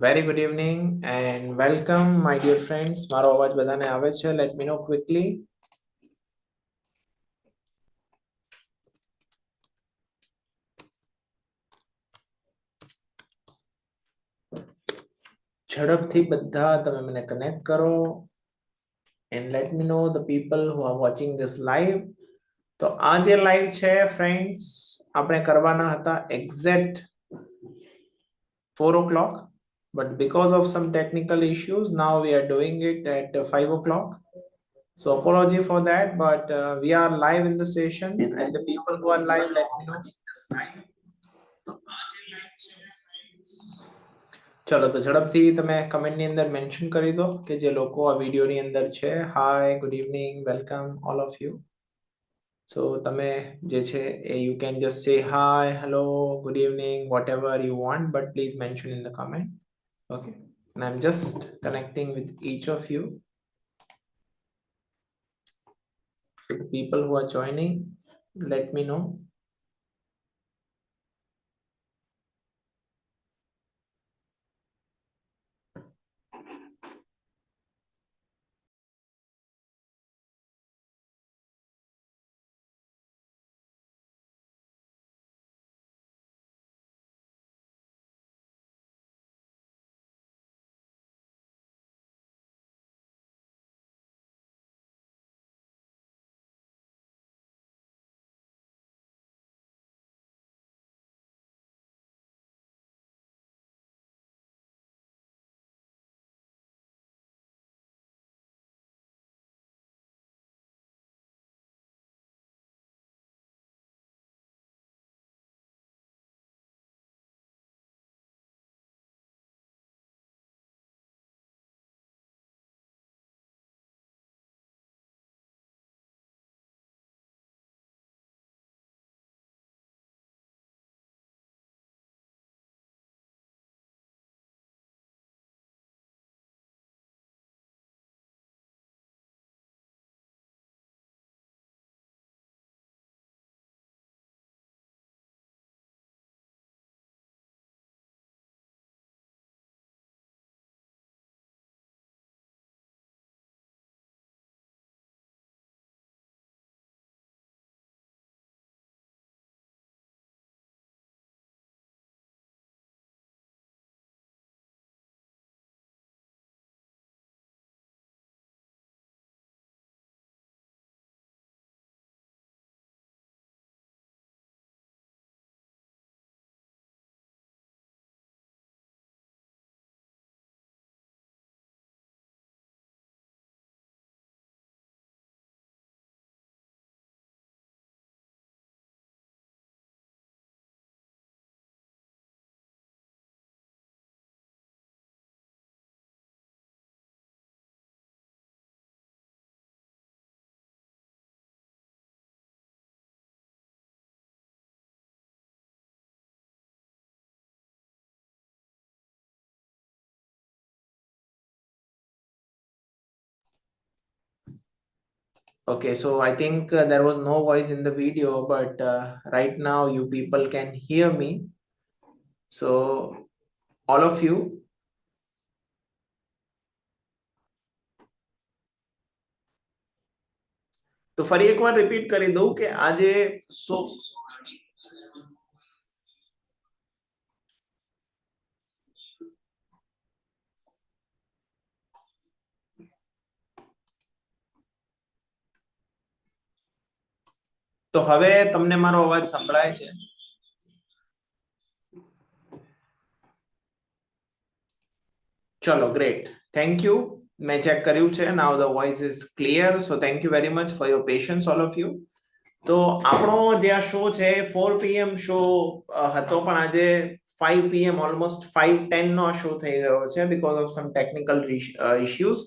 Very good evening and welcome my dear friends મારો અવાજ બધાને આવે છે? લેટ મી નો ક્વિકલી ઝડપથી બધા તમે મને કનેક્ટ કરો. And let me know the people who are watching this live તો આ જે લાઈવ છે ફ્રેન્ડ્સ આપણે કરવાના હતા exact four o'clock but because of some technical issues now we are doing it at uh, 5 o'clock so apology for that but uh, we are live in the session and the people who are live let me know ચલો તો ઝડપથી તમે કમેન્ટની અંદર mention કરી દો કે જે લોકો આ વિડીયોની અંદર છે hi good evening welcome all of you so તમે જે છે એ you can just say hi hello good evening whatever you want but please mention in the comment Okay, and I'm just connecting with each of you. The people who are joining, let me know. Okay, so I think uh, there was no voice in the video, but uh, right now you people can hear me. So all of you, તો ફરી એકવાર repeat કરી દઉં કે આજે સો તો હવે તમને મારો અવાજ સંભળાય છે. ચલો ગ્રેટ થેન્ક યુ મેં ચેક કર્યું છે. Now the voice is clear so thank you very much for your patience all of you તો આપણો જે આ શો છે ફોર પીએમ શો હતો. પણ આજે five PM almost five ten નો શો થઈ રહ્યો છે because of some technical issues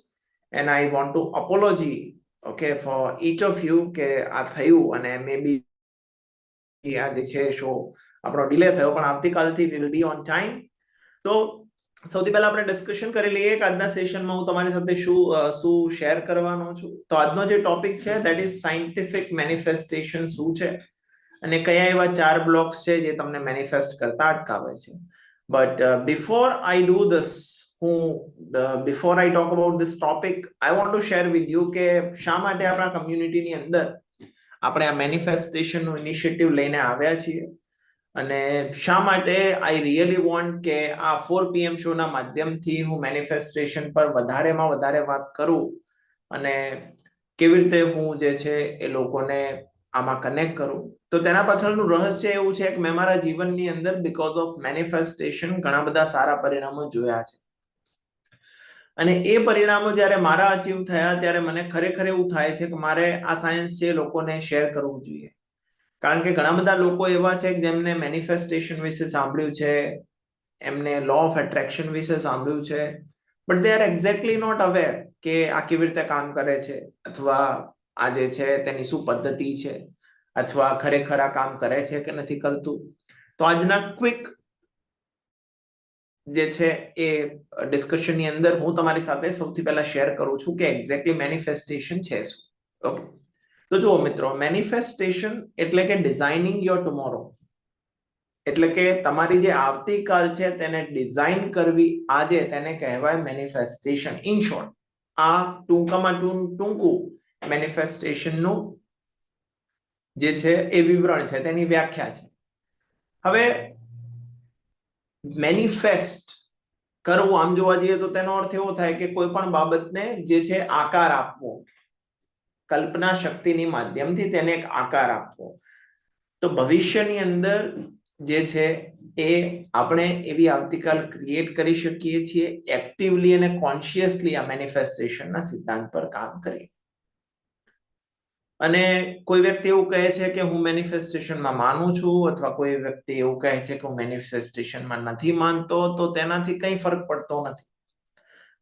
and I want to apology okay for each of you કે આ થયું અને મે બી આ જે છે શો આપણો ડિલે થયો, પણ આવતીકાલથી વિલ બી ઓન ટાઈમ તો સૌથી પહેલા આપણે ડિસ્કશન કરી લઈએ કે આજના સેશનમાં હું તમારી સાથે શું શું શેર કરવાનો છું. તો આજનો જે ટોપિક છે ધેટ ઇઝ સાયન્ટિફિક મેનિફેસ્ટેશન શું છે? અને કયા એવા ચાર બ્લોક્સ છે, જે તમને મેનિફેસ્ટ કરતા અટકાવે છે. But before I do do this, before I talk about this topic I want to share with you કે શા માટે આપણા કમ્યુનિટીની અંદર આપણે આ મેનિફેસ્ટેશનનું ઇનિશિયેટિવ લઈને આવ્યા છીએ અને શા માટે આઈ રિયલી વોન્ટ કે આ ફોર પીએમ શોના માધ્યમથી હું મેનિફેસ્ટેશન પર વધારેમાં વધારે વાત કરું અને કેવી રીતે હું જે છે એ લોકોને આમાં કનેક્ટ કરું. તો તેના પાછળનું રહસ્ય એવું છે કે મેં મારા જીવનની અંદર બિકોઝ ઓફ મેનિફેસ્ટેશન ઘણા બધા સારા પરિણામો જોયા છે. અને એ પરિણામો જ્યારે મારા અચીવ થયા ત્યારે મને ખરેખર એવું થાય છે કે મારે આ સાયન્સ છે લોકોને શેર કરવું જોઈએ. કારણ કે ઘણા બધા લોકો એવા છે કે જેમને મેનિફેસ્ટેશન વિશે સાંભળ્યું છે, એમને લો ઓફ એટ્રેક્શન વિશે સાંભળ્યું છે but they are exactly not aware કે આ કેવી રીતે કામ કરે છે, અથવા આ જે છે તેની શું પદ્ધતિ છે, અથવા ખરેખર આ કામ કરે છે કે નથી કરતું. તો આજના ક્વિક જે છે એ ડિસ્કશનની અંદર હું તમારી સાથે સૌથી પહેલા શેર કરું છું કે એક્ઝેક્ટલી મેનિફેસ્ટેશન છે શું? ઓકે તો જુઓ મિત્રો મેનિફેસ્ટેશન એટલે કે ડિઝાઇનિંગ યોર ટુમોરો એટલે કે તમારી જે આવતીકાલ છે તેને ડિઝાઇન કરવી આજે તેને કહેવાય મેનિફેસ્ટેશન ઇન શોર્ટ આ ટૂંકામાં ટૂંકું મેનિફેસ્ટેશનનું જે છે એ વિવરણ છે, તેની વ્યાખ્યા છે. હવે મેનિફેસ્ટ કરવું આમ જોવા જઈએ તો તેનો અર્થ એવો થાય કે કોઈ પણ બાબતને જે છે આકાર આપવો, કલ્પના શક્તિની માધ્યમથી તેને એક આકાર આપવો. તો ભવિષ્યની અંદર જે છે એ આપણે એવી આવતીકાલ ક્રિએટ કરી શકીએ છીએ એક્ટિવલી અને કોન્શિયસલી આ મેનિફેસ્ટેશનના સિદ્ધાંત પર કામ કરી અને કોઈ વ્યક્તિ એવું કહે છે કે હું મેનિફેસ્ટેશનમાં માનું છું અથવા કોઈ વ્યક્તિ એવું કહે છે કે હું મેનિફેસ્ટેશનમાં નથી માનતો, તો તેનાથી કંઈ ફરક પડતો નથી.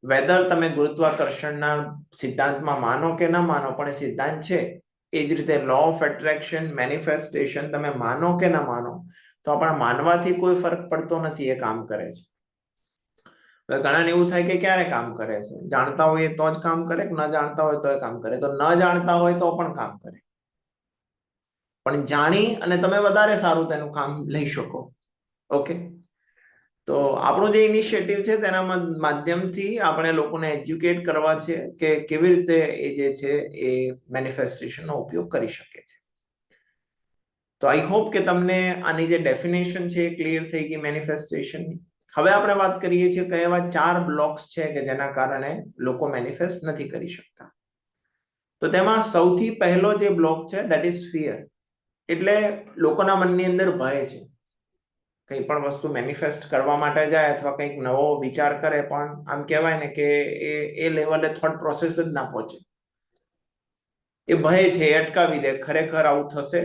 વેધર તમે ગુરુત્વાકર્ષણના સિદ્ધાંતમાં માનો કે ન માનો, પણ એ સિદ્ધાંત છે. એ જ રીતે લો ઓફ એટ્રેક્શન મેનિફેસ્ટેશન તમે માનો કે ન માનો, તો આપણા માનવાથી કોઈ ફરક પડતો નથી એ કામ કરે છે. ઘણાને એવું થાય કે ક્યારે કામ કરે છે? જાણતા હોય તો જ કામ કરે ન જાણતા હોય તો કામ કરે. તો ન જાણતા હોય તો પણ કામ કરે. પણ જાણી અને તમે વધારે સારું તેનું કામ લઈ શકો. ઓકે? તો આપણો જે ઇનિશિયેટિવ છે તેના માધ્યમથી આપણે લોકોને એજ્યુકેટ કરવા છે કે કેવી રીતે એ જે છે એ મેનિફેસ્ટેશનનો ઉપયોગ કરી શકે છે. તો આઈ હોપ કે તમને આની જે ડેફિનેશન છે એ ક્લિયર થઈ ગઈ મેનિફેસ્ટેશનની હવે આપણે વાત કરીએ છીએ કે એવા ચાર બ્લોક્સ છે કે જેના કારણે લોકો મેનિફેસ્ટ નથી કરી શકતા. તો તેમાં સૌથી પહેલો જે બ્લોક છે દેટ ઇઝ ફિયર એટલે લોકોના મનની અંદર ભય છે. કંઈ પણ વસ્તુ મેનિફેસ્ટ કરવા માટે જાય અથવા કંઈક નવો વિચાર કરે પણ આમ કહેવાય ને કે એ એ લેવલે થોટ પ્રોસેસ જ ના પહોંચે. એ ભય છે, એ અટકાવી દે, ખરેખર આવું થશે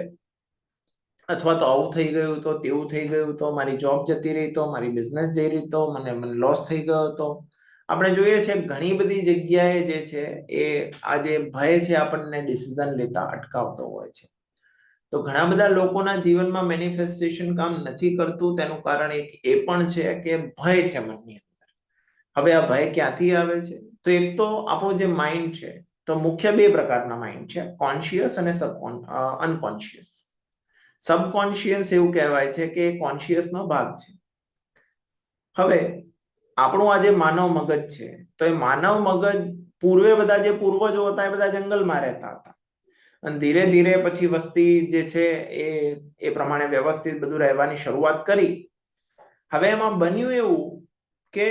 અથવા તો આવું થઈ ગયું તો તેવું થઈ ગયું તો મારી જોબ જતી રહી તો, મારી બિઝનેસ જઈ રહી તો, મને મને લોસ થઈ ગયો તો. આપણે જોઈએ છે ઘણી બધી જગ્યાએ જે છે એ આ જે ભય છે આપણને ડિસિઝન લેતા અટકાવતો હોય છે. તો ઘણા બધા લોકોના જીવનમાં મેનિફેસ્ટેશન કામ નથી કરતું, તેનું કારણ એક એ પણ છે કે ભય છે મનની અંદર. હવે આ ભય ક્યાંથી આવે છે? તો એક તો આપણું જે માઇન્ડ છે, તો મુખ્ય બે પ્રકારના માઇન્ડ છે કોન્શિયસ અને સબકોન અનકોન્શિયસ સબકોન્શિયસ એવું કહેવાય છે કે કોન્શિયસ નો ભાગ છે. હવે, આપણું આ જે માનવ મગજ છે, તો એ માનવ મગજ પૂર્વે બધા જે પૂર્વજો હતા એ બધા જંગલમાં રહેતા હતા. અને ધીરે ધીરે પછી વસ્તી જે છે એ એ પ્રમાણે વ્યવસ્થિત બધું રહેવાની શરૂઆત કરી. હવે એમાં બન્યું એવું કે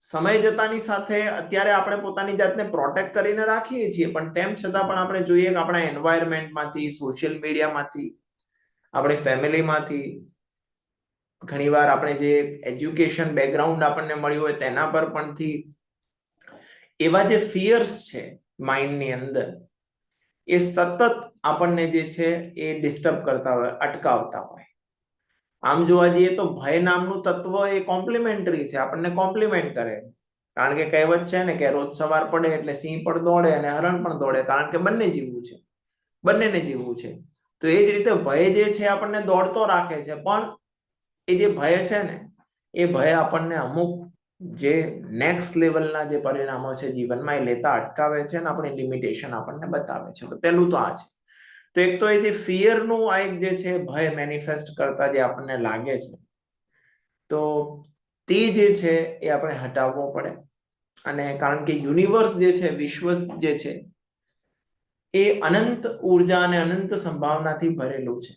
સમય જતાની સાથે અત્યારે આપણે પોતાની જાતને પ્રોટેક્ટ કરીને રાખીએ છીએ, પણ તેમ છતાં પણ આપણે જોઈએ કે આપણા એન્વાયરમેન્ટમાંથી સોશિયલ મીડિયામાંથી આપણી ફેમિલીમાંથી ઘણીવાર આપણે જે એજ્યુકેશન બેકગ્રાઉન્ડ આપણને મળ્યું હોય તેના પર પણથી એવા જે ફિયર્સ છે માઇન્ડની અંદર, એ સતત આપણને જે છે એ ડિસ્ટર્બ કરતા હોય, અટકાવતા હોય. આમ જોવા જઈએ તો ભય નામનું તત્વ એ કોમ્પ્લિમેન્ટરી છે, આપણને કોમ્પ્લિમેન્ટ કરે. કારણ કે કહેવત છે ને કે રોજ સવાર પડે એટલે સિંહ પણ દોડે અને હરણ પણ દોડે, કારણ કે બંને જીવવું છે. બંનેને જીવવું છે. તો એ જ રીતે ભય જે છે આપણને દોડતો રાખે છે. પણ એ જે ભય છે ને, એ ભય આપણને અમુક જે નેક્સ્ટ લેવલના જે પરિણામો છે જીવનમાં એ લેતા અટકાવે છે અને આપણી લિમિટેશન આપણને બતાવે છે. તો પહેલું તો આ છે. તો એક તો એ જે ફિયરનું આ એક જે છે ભય મેનિફેસ્ટ કરતા જે આપણને લાગે છે, તો તે જે છે એ આપણે હટાવવો પડે. અને કારણ કે યુનિવર્સ જે છે, વિશ્વ જે છે એ અનંત ઊર્જા અને અનંત સંભાવનાથી ભરેલું છે.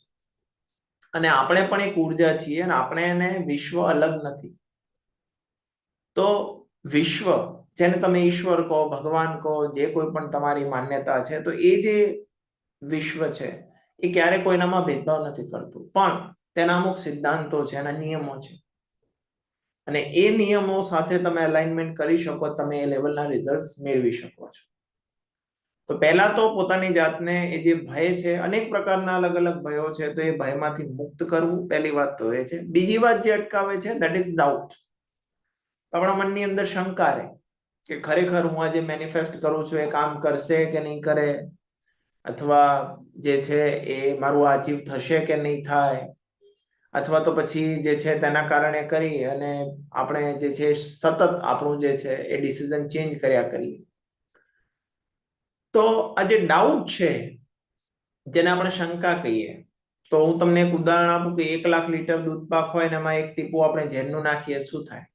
અને આપણે પણ એક ઊર્જા છીએ અને આપણે એને વિશ્વ અલગ નથી. તો વિશ્વ, જેને તમે ઈશ્વર કહો, ભગવાન કહો, જે કોઈ પણ તમારી માન્યતા છે, તો એ જે વિશ્વ છે, એ ક્યારે કોઈનામાં ભેદભાવ નથી કરતું. પણ તેના અમુક સિદ્ધાંતો છે એના નિયમો છે. અને એ નિયમો સાથે તમે અલાઇનમેન્ટ કરી શકો, તમે એ લેવલના રિઝલ્ટ મેળવી શકો છો. તો પહેલા તો પોતાની જાતને એ જે ભય છે, અનેક પ્રકારના અલગ અલગ ભયો છે, તો એ ભયમાંથી મુક્ત કરવું પહેલી વાત તો એ છે. બીજી વાત જે અટકાવે છે દેટ ઇઝ ડાઉટ આપણા મનની અંદર શંકા રહે કે ખરેખર હું આજે મેનિફેસ્ટ કરું છું, એ કામ કરશે કે નહીં કરે? અથવા જે છે એ મારું અચીવ થશે કે નહીં થાય? અથવા તો પછી જે છે તેના કારણે કરી અને આપણે જે છે સતત આપણું જે છે એ ડિસિઝન ચેન્જ કર્યા કરીએ. તો આ જે ડાઉટ છે, જેને આપણે શંકા કહીએ, તો હું તમને એક ઉદાહરણ આપું કે એક લાખ લીટર દૂધ પાક હોય ને એમાં એક ટીપું આપણે ઝેરનું નાખીએ, શું થાય?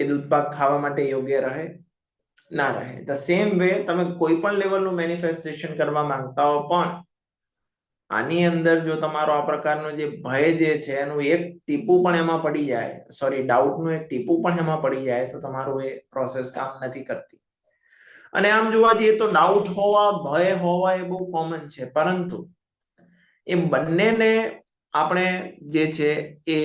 એ દૂધ પાક ખાવા માટે યોગ્ય રહે? ના રહે. ધ સેમ વે તમે કોઈ પણ લેવલનું મેનિફેસ્ટેશન કરવા માંગતા હો પણ, આની અંદર જો તમારો આ પ્રકારનો જે ભય જે છે, એનું એક ટીપું પણ એમાં પડી જાય. સોરી ડાઉટનું એક ટીપું પણ એમાં પડી જાય, તો તમારું એ પ્રોસેસ કામ નથી કરતી. અને આમ જોવા જઈએ તો ડાઉટ હોવા, ભય હોવા એ બહુ કોમન છે. પરંતુ એ બંનેને આપણે જે છે એ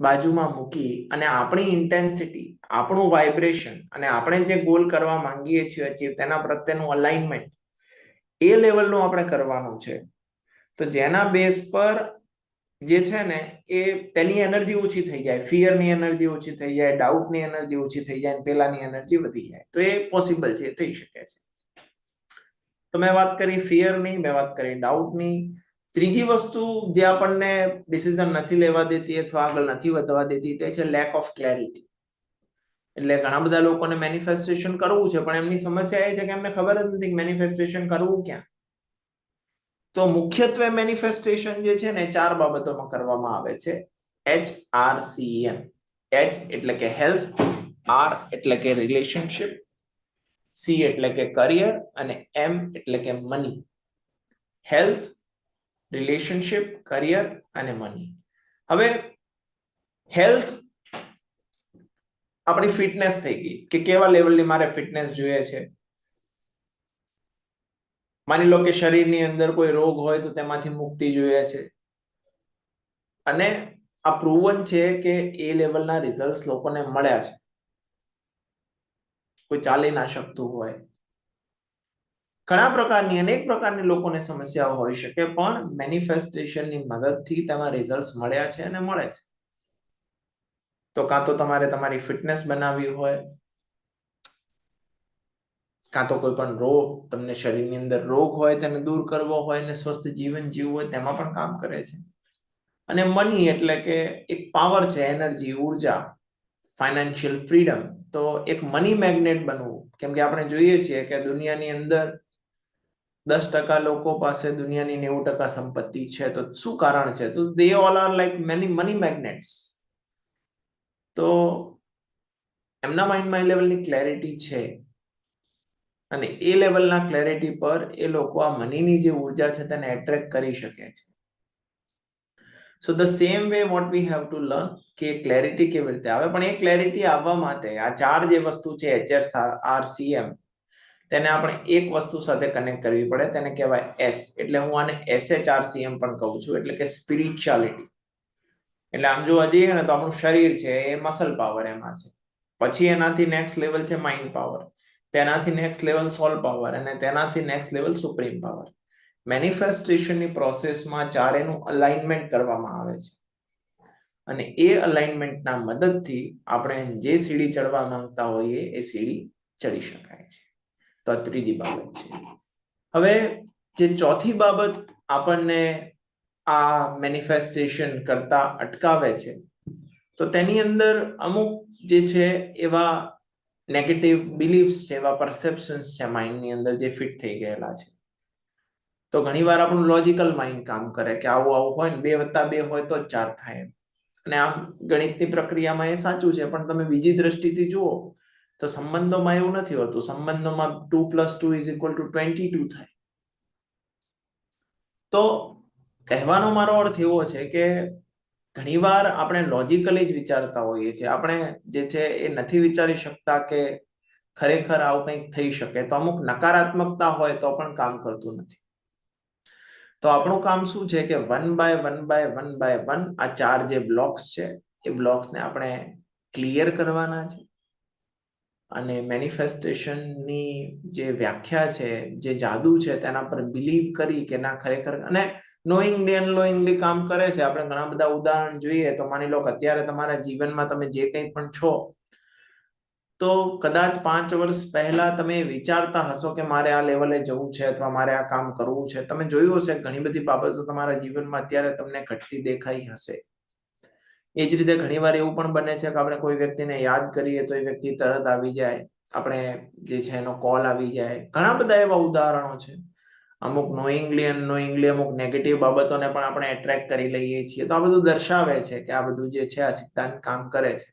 બાજુમાં મૂકી અને આપણી ઇન્ટેન્સિટી આપણું વાઇબ્રેશન અને આપણે જે ગોલ કરવા માંગીએ છીએ અચીવ તેના પ્રત્યેનું અલાઇનમેન્ટ એ લેવલનું આપણે કરવાનું છે. તો જેના બેઝ પર જે છે ને, એ તેની એનર્જી ઓછી થઈ જાય, ફિયરની એનર્જી ઓછી થઈ જાય, ડાઉટની એનર્જી ઓછી થઈ જાય, પેલાની એનર્જી વધી જાય. તો એ પોસિબલ છે થઈ શકે છે. તો મેં વાત કરી ફિયરની, મેં વાત કરી ડાઉટની. ત્રીજી વસ્તુ જે આપણને ડિસિઝન નથી લેવા દેતી અથવા આગળ નથી વધવા દેતી, તે છે લેક ઓફ ક્લેરિટી એટલે ઘણા બધા લોકોને મેનિફેસ્ટેશન કરવું છે, પણ એમની સમસ્યા એ છે કે એમને ખબર જ નથી મેનિફેસ્ટેશન કરવું ક્યાં. તો મુખ્યત્વે મેનિફેસ્ટેશન જે છે ને ચાર બાબતોમાં કરવામાં આવે છે. H R C M H એટલે કે હેલ્થ આર એટલે કે રિલેશનશિપ સી એટલે કે કરિયર અને એમ એટલે કે મની હેલ્થ રિલેશનશિપ કરિયર અને મની હવે હેલ્થ આપણી ફિટનેસ થઈ ગઈ. કે કેવા લેવલની મારે ફિટનેસ જોઈએ છે? માની લો કે શરીરની અંદર કોઈ રોગ હોય તો તેમાંથી મુક્તિ જોઈએ છે. અને આ પ્રૂવન છે કે એ લેવલના રિઝલ્ટ લોકોને મળ્યા છે. કોઈ ચાલી ના શકતું હોય. ઘણા પ્રકારની અનેક પ્રકારની લોકોને સમસ્યાઓ હોઈ શકે, પણ મેનિફેસ્ટેશનની મદદથી તેમાં રિઝલ્ટ મળ્યા છે અને મળે છે. તો કાં તો તમારે તમારી ફિટનેસ બનાવવી હોય કાં તો કોઈ પણ રોગ તમને શરીરની અંદર રોગ હોય, તેને દૂર કરવો હોય અને સ્વસ્થ જીવન જીવવું હોય, તેમાં પણ કામ કરે છે. અને મની એટલે કે એક પાવર છે એનર્જી ઊર્જા ફાઇનાન્શિયલ ફ્રીડમ તો એક મની મેગ્નેટ બનવું. કેમ કે આપણે જોઈએ છીએ કે દુનિયાની અંદર દસ ટકા લોકો પાસે દુનિયાની નેવું ટકા સંપત્તિ છે. તો શું કારણ છે? તો they all are like many money magnets તો એમના માઇન્ડમાં એ લેવલની ક્લેરિટી છે. અને એ લેવલના ક્લેરિટી પર એ લોકો આ મનીની જે ઊર્જા છે તેને એટ્રેક્ટ કરી શકે છે. So the same way what we have to learn કે ક્લેરિટી કેવી રીતે આવે. પણ એ ક્લેરિટી આવવા માટે આ ચાર જે વસ્તુ છે એચઆર આર સીએમ તેને આપણે એક વસ્તુ સાથે કનેક્ટ કરવી પડે. તેને કહેવાય એસ એટલે હું આને એસએચઆરસીએમ પણ કહું છું. એટલે કે સ્પિરિચ્યુઆલિટી એટલે આમ જોવા જઈએ ને તો આપણું શરીર છે, એ મસલ પાવર એમાં છે. પછી એનાથી નેક્સ્ટ લેવલ છે માઇન્ડ પાવર તેનાથી નેક્સ્ટ લેવલ સોલ પાવર અને તેનાથી નેક્સ્ટ લેવલ સુપ્રીમ પાવર મેનિફેસ્ટેશનની પ્રોસેસમાં ચારેનું અલાઇનમેન્ટ કરવામાં આવે છે. અને એ અલાઇનમેન્ટના મદદથી આપણે જે સીડી ચડવા માંગતા હોઈએ એ સીડી ચડી શકાય છે. તો ત્રીજી બાબત છે. હવે જે ચોથી બાબત આપણને આ મેનિફેસ્ટેશન કરતા અટકાવે છે, તો તેની અંદર અમુક જે છે એવા નેગેટિવ બિલીફ્સ છે, એવા પરસેપ્શન્સ છે માઇન્ડની અંદર જે ફિટ થઈ ગયેલા છે. તો ઘણીવાર આપણું લોજિકલ માઇન્ડ કામ કરે કે આવું આવું હોય ને, બે વત્તા બે હોય તો જ ચાર થાય અને આમ ગણિતની પ્રક્રિયામાં એ સાચું છે, પણ તમે બીજી દ્રષ્ટિથી જુઓ, તો સંબંધોમાં એવું નથી હોતું. સંબંધોમાં two plus two is equal to twenty two થાય. તો કહેવાનો મારો અર્થ એવો છે કે ઘણીવાર આપણે લોજિકલી જ વિચારતા હોઈએ છીએ. આપણે જે છે એ નથી વિચારી શકતા કે ખરેખર આવું કંઈક થઈ શકે. તો અમુક નકારાત્મકતા હોય તો પણ કામ કરતું નથી. તો આપણું કામ શું છે કે one by one by one by one આ ચાર જે બ્લોક્સ છે, એ બ્લોક્સને આપણે ક્લિયર કરવાના છે. અને મેનિફેસ્ટેશનની જે વ્યાખ્યા છે, જે જાદુ છે, તેના પર બિલીવ કરી કે ના, ખરેખર અને નોઈંગલી અનલોઈંગલી કામ કરે છે. આપણે ઘણા બધા ઉદાહરણ જોઈએ તો માની લો કે અત્યારે તમારા જીવનમાં તમે જે કંઈ પણ છો, તો કદાચ પાંચ વર્ષ પહેલા તમે વિચારતા હશો કે મારે આ લેવલે જવું છે અથવા મારે આ કામ કરવું છે. તમે જોયું હશે ઘણી બધી બાબતો તમારા જીવનમાં અત્યારે તમને ઘટતી દેખાઈ હશે. એ જ રીતે ઘણીવાર એવું પણ બને છે કે આપણે કોઈ વ્યક્તિને યાદ કરીએ તો એ વ્યક્તિ તરત આવી જાય, આપણે જે છે એનો કોલ આવી જાય. ઘણા બધા એવા ઉદાહરણો છે. અમુક નોઈંગલી અનનોઈંગલી અમુક નેગેટિવ બાબતોને પણ આપણે એટ્રેક્ટ કરી લઈએ છીએ. તો આ બધું દર્શાવે છે કે આ બધું જે છે આ સિદ્ધાંત કામ કરે છે.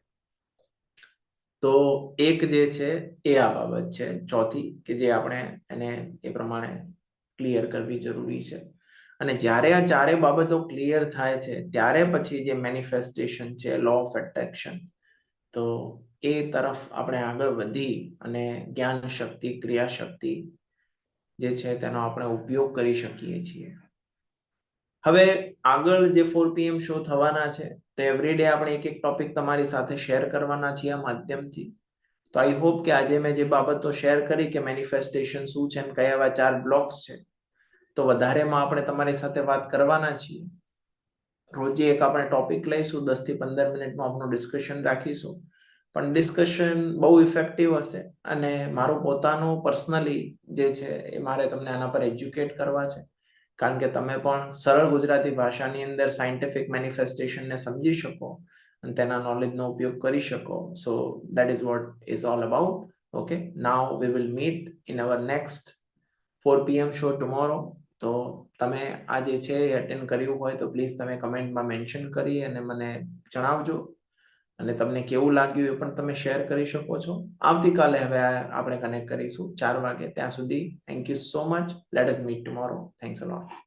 તો એક જે છે એ આ બાબત છે. ચોથી કે જે આપણે એને એ પ્રમાણે ક્લિયર કરવી જરૂરી છે. અને જ્યારે આ ચારે બાબતો ક્લિયર થાય છે, ત્યારે પછી જે મેનિફેસ્ટેશન છે લો ઓફ એટ્રેક્શન તો એ તરફ આપણે આગળ વધી અને જ્ઞાન શક્તિ, ક્રિયા શક્તિ જે છે તેનો આપણે ઉપયોગ કરી શકીએ છીએ. હવે આગળ જે ફોર પીએમ શો થવાના છે, તો એવરીડે આપણે એક એક ટોપિક તમારી સાથે શેર કરવાના છીએ આ માધ્યમથી. તો આઈ હોપ કે આજે મેં જે બાબતો શેર કરી કે મેનિફેસ્ટેશન શું છે અને કયા એવા ચાર બ્લોક્સ છે તો વધારેમાં આપણે તમારી સાથે વાત કરવાના છીએ. રોજે એક આપણે ટોપિક લઈશું, દસથી પંદર મિનિટનું આપણું ડિસ્કશન રાખીશું. પણ ડિસ્કશન બહુ ઇફેક્ટિવ હશે અને મારું પોતાનું પર્સનલી જે છે એ મારે તમને આના પર એજ્યુકેટ કરવા છે. કારણ કે તમે પણ સરળ ગુજરાતી ભાષાની અંદર સાયન્ટિફિક મેનિફેસ્ટેશનને સમજી શકો અને તેના નોલેજનો ઉપયોગ કરી શકો. So that is what is all about okay now we will meet in our next four PM show tomorrow તો તમે આ જે છે એ અટેન્ડ કર્યું હોય તો પ્લીઝ તમે કમેન્ટમાં મેન્શન કરી અને મને જણાવજો. અને તમને કેવું લાગ્યું એ પણ તમે શેર કરી શકો છો. આવતીકાલે હવે આપણે કનેક્ટ કરીશું ચાર વાગે ત્યાં સુધી. Thank you so much let us meet tomorrow thanks a lot